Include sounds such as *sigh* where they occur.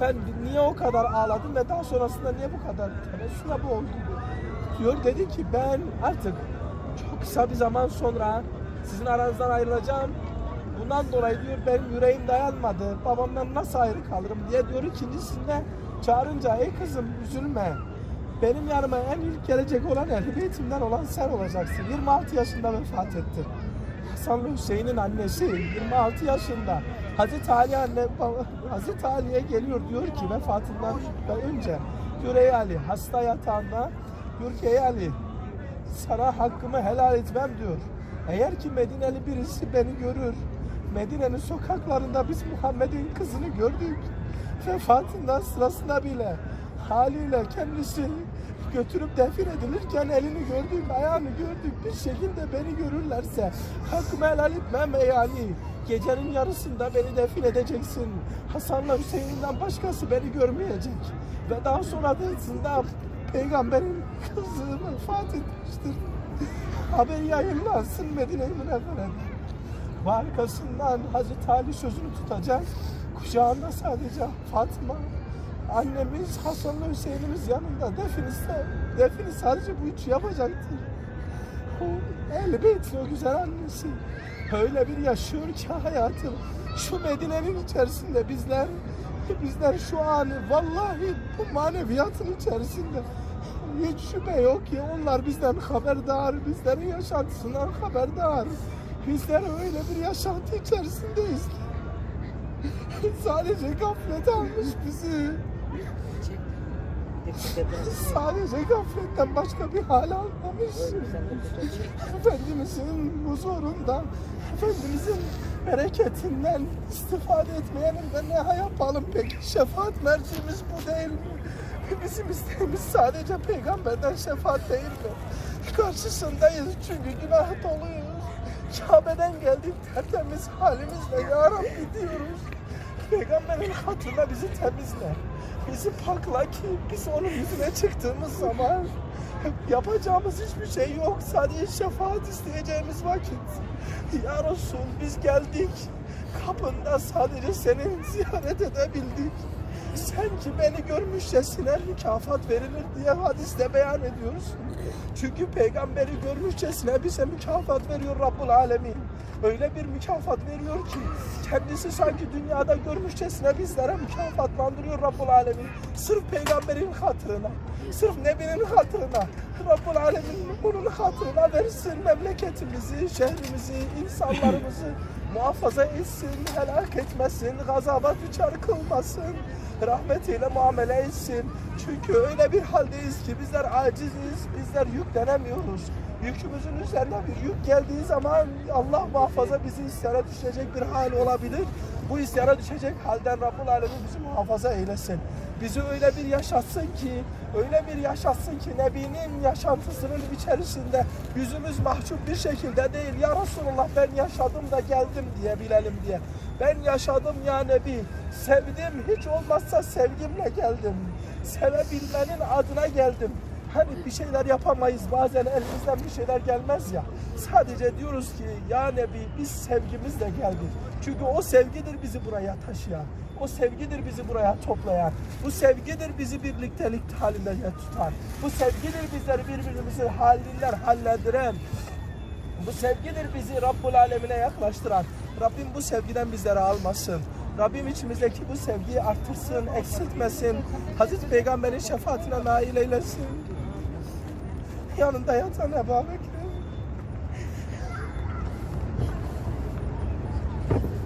Ben niye o kadar ağladım ve daha sonrasında niye bu kadar tebessüme boğuldum diyor. Dedi ki ben artık çok kısa bir zaman sonra sizin aranızdan ayrılacağım. Bundan dolayı diyor benim yüreğim dayanmadı. Babamdan nasıl ayrı kalırım diye diyor. İkincisinde çağırınca ey kızım üzülme. Benim yanıma en ilk gelecek olan ehl beytimden olan sen olacaksın. 26 yaşında vefat etti. Hasanlı Hüseyin'in annesi 26 yaşında. Hazreti Ali anne Hazreti Ali'ye geliyor diyor ki vefatından önce diyor ey Ali hasta yatağında diyor ki ey Ali sana hakkımı helal etmem diyor. Eğer ki Medineli birisi beni görür Medine'nin sokaklarında biz Muhammed'in kızını gördük. Vefatından sırasında bile haliyle kendisi götürüp defin edilirken elini gördük, ayağını gördük. Bir şekilde beni görürlerse hakkımı helal etmem ey Ali. Gecenin yarısında beni defin edeceksin. Hasan'la Hüseyin'den başkası beni görmeyecek. Ve daha sonrasında peygamberin kızı vefat etmiştir. Haber yayınlansın Medine-i Münevvere'de. Ve arkasından Hazreti Ali sözünü tutacak. Kucağında sadece Fatma, annemiz Hasan'la Hüseyin'imiz yanında defini, defini sadece bu üç yapacaktır. O el o güzel annesi öyle bir yaşıyor ki hayatı şu Medine'nin içerisinde bizler bizler şu anı vallahi bu maneviyatın içerisinde hiç şüphe yok ki onlar bizden haberdar, bizlerin yaşantısından haberdar. Bizler öyle bir yaşantı içerisindeyiz. *laughs* Sadece gaflet almış bizi. Sadece gafletten başka bir hal almamış. Efendimizin huzurunda, Efendimizin bereketinden istifade etmeyelim de ne yapalım peki? Şefaat mercimiz bu değil mi? Bizim isteğimiz sadece peygamberden şefaat değil mi? Karşısındayız çünkü günah doluyuz. Kabe'den geldik tertemiz halimizle ya diyoruz. Peygamberin hatırına bizi temizle. Bizi pakla ki biz onun yüzüne çıktığımız zaman yapacağımız hiçbir şey yok. Sadece şefaat isteyeceğimiz vakit. Ya Resul biz geldik. Kapında sadece seni ziyaret edebildik. Sen ki beni görmüşçesine mükafat verilir diye hadiste beyan ediyorsun. Çünkü peygamberi görmüşçesine bize mükafat veriyor Rabbul Alemin. Öyle bir mükafat veriyor ki kendisi sanki dünyada görmüşçesine bizlere mükafatlandırıyor Rabbul Alemin. Sırf peygamberin hatırına, sırf Nebi'nin hatırına, Rabbul Alemin bunun hatırına versin memleketimizi, şehrimizi, insanlarımızı *laughs* muhafaza etsin, helak etmesin, gazaba düçar kılmasın rahmetiyle muamele etsin. Çünkü öyle bir haldeyiz ki bizler aciziz, bizler yüklenemiyoruz. Yükümüzün üzerine bir yük geldiği zaman Allah muhafaza bizi isyana düşecek bir hal olabilir. Bu isyana düşecek halden Rabbul Alemin bizi muhafaza eylesin. Bizi öyle bir yaşatsın ki, öyle bir yaşatsın ki Nebi'nin yaşantısının içerisinde yüzümüz mahcup bir şekilde değil. Ya Resulullah ben yaşadım da geldim diye bilelim diye. Ben yaşadım ya Nebi. Sevdim hiç olmazsa sevgimle geldim. Sevebilmenin adına geldim. Hani bir şeyler yapamayız bazen elimizden bir şeyler gelmez ya. Sadece diyoruz ki ya Nebi biz sevgimizle geldik. Çünkü o sevgidir bizi buraya taşıyan. O sevgidir bizi buraya toplayan. Bu sevgidir bizi birliktelik halinde tutan. Bu sevgidir bizleri birbirimizin halinden hallendiren. Bu sevgidir bizi Rabbul Alemine yaklaştıran. Rabbim bu sevgiden bizleri almasın. Rabbim içimizdeki bu sevgiyi artırsın, eksiltmesin. Hazreti Peygamber'in şefaatine nail eylesin. Yanında yatan Ebu Bekir